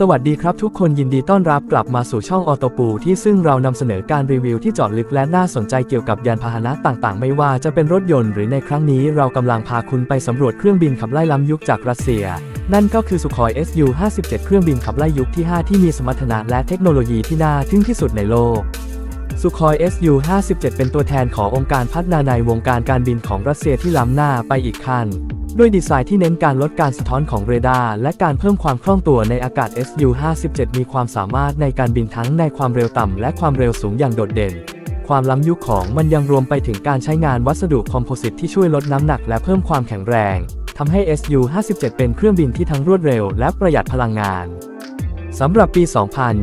สวัสดีครับทุกคนยินดีต้อนรับกลับมาสู่ช่องออโตปูที่ซึ่งเรานำเสนอการรีวิวที่เจอดลึกและน่าสนใจเกี่ยวกับยานพาหนะต่างๆ ไม่ว่าจะเป็นรถยนต์หรือในครั้งนี้เรากำลังพาคุณไปสำรวจเครื่องบินขับไล่ล้ำยุคจากรัสเซีย นั่นก็คือสุคอย Su-57 เครื่องบินขับไล่ยุคที่ 5 ที่มีสมรรถนะและเทคโนโลยีที่น่าทึ่งที่สุดในโลกสุคอย Su-57 เป็นตัวแทนขององค์การพัฒนาในวงการการบินของรัสเซียที่ล้ำหน้าไปอีกขั้น ด้วยดีไซน์ที่เน้นการลดการสะท้อนของเรดาร์และการเพิ่มความคล่องตัวในอากาศ Su-57 มีความสามารถในการบินทั้งในความเร็วต่ำและความเร็วสูงอย่างโดดเด่น ความล้ำยุคของมันยังรวมไปถึงการใช้งานวัสดุคอมโพสิตที่ช่วยลดน้ำหนักและเพิ่มความแข็งแรงทำให้ Su-57 เป็นเครื่องบินที่ทั้งรวดเร็วและประหยัดพลังงานสำหรับปี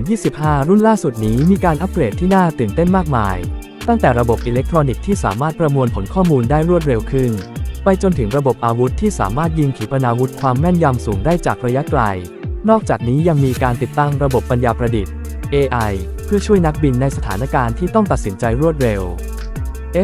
2025 รุ่นล่าสุดนี้มีการอัปเกรดที่น่าตื่นเต้นมากมาย ตั้งแต่ระบบอิเล็กทรอนิกส์ที่สามารถประมวลผลข้อมูลได้รวดเร็วขึ้น ไปจนถึงระบบอาวุธที่สามารถยิงขีปนาวุธความแม่นยำสูงได้จากระยะไกล นอกจากนี้ยังมีการติดตั้งระบบปัญญาประดิษฐ์ AI เพื่อช่วยนักบินในสถานการณ์ที่ต้องตัดสินใจรวดเร็ว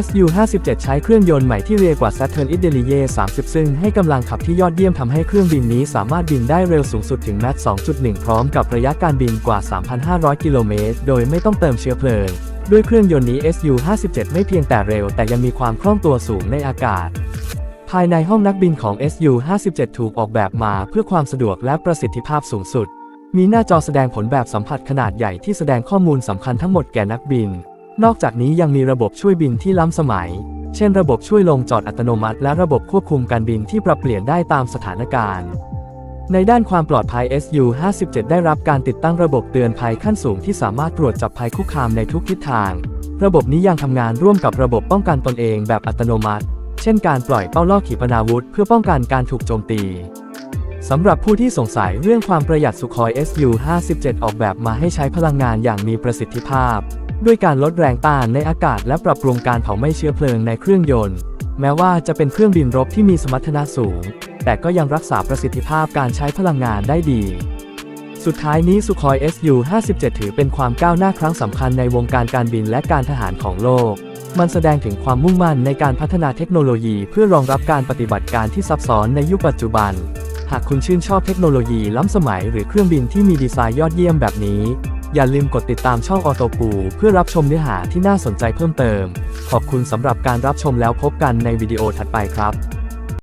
Su-57 ใช้เครื่องยนต์ใหม่ที่เร็วกว่า Saturn i d e l i e 30 ซึ่งให้กำลังขับที่ยอดเยี่ยมทำให้เครื่องบินนี้สามารถบินได้เร็วสูงสุดถึงแมท2.1 พร้อมกับระยะการบินกว่า 3,500 กิโลเมตร โดยไม่ต้องเติมเชื้อเพลิง ด้วยเครื่องยนต์นี้ Su-57 ไม่เพียงแต่เร็ว แต่ยังมีความคล่องตัวสูงในอากาศ ภายในห้องนักบินของ Su-57 ถูกออกแบบมาเพื่อความสะดวกและประสิทธิภาพสูงสุด มีหน้าจอแสดงผลแบบสัมผัสขนาดใหญ่ที่แสดงข้อมูลสำคัญทั้งหมดแก่นักบิน นอกจากนี้ยังมีระบบช่วยบินที่ล้ำสมัย เช่นระบบช่วยลงจอดอัตโนมัติ และระบบควบคุมการบินที่ปรับเปลี่ยนได้ตามสถานการณ์ ในด้านความปลอดภัย Su-57 ได้รับการติดตั้งระบบเตือนภัยขั้นสูงที่สามารถตรวจจับภัยคุกคามในทุกทิศทาง ระบบนี้ยังทำงานร่วมกับระบบป้องกันตนเองแบบอัตโนมัติ ช่นการปล่อยเป้าล่อขีปนาวุธเพื่อป้องกันการถูกโจมตีสำหรับผู้ที่สงสัยเรื่องความประหยัดสุคอย Su-57 ออกแบบมาให้ใช้พลังงานอย่างมีประสิทธิภาพ ด้วยการลดแรงต้านในอากาศและปรับปรุงการเผาไหม้เชื้อเพลิงในเครื่องยนต์ แม้ว่าจะเป็นเครื่องบินรบที่มีสมรรถนะสูง แต่ก็ยังรักษาประสิทธิภาพการใช้พลังงานได้ดี สุดท้ายนี้สุคอย Su-57 ถือเป็นความก้าวหน้าครั้งสำคัญในวงการการบินและการทหารของโลก มันแสดงถึงความมุ่งมั่นในการพัฒนาเทคโนโลยีเพื่อรองรับการปฏิบัติการที่ซับซ้อนในยุคปัจจุบัน หากคุณชื่นชอบเทคโนโลยีล้ำสมัยหรือเครื่องบินที่มีดีไซน์ยอดเยี่ยมแบบนี้ อย่าลืมกดติดตามช่องออโตปูเพื่อรับชมเนื้อหาที่น่าสนใจเพิ่มเติม ขอบคุณสำหรับการรับชมแล้วพบกันในวิดีโอถัดไปครับ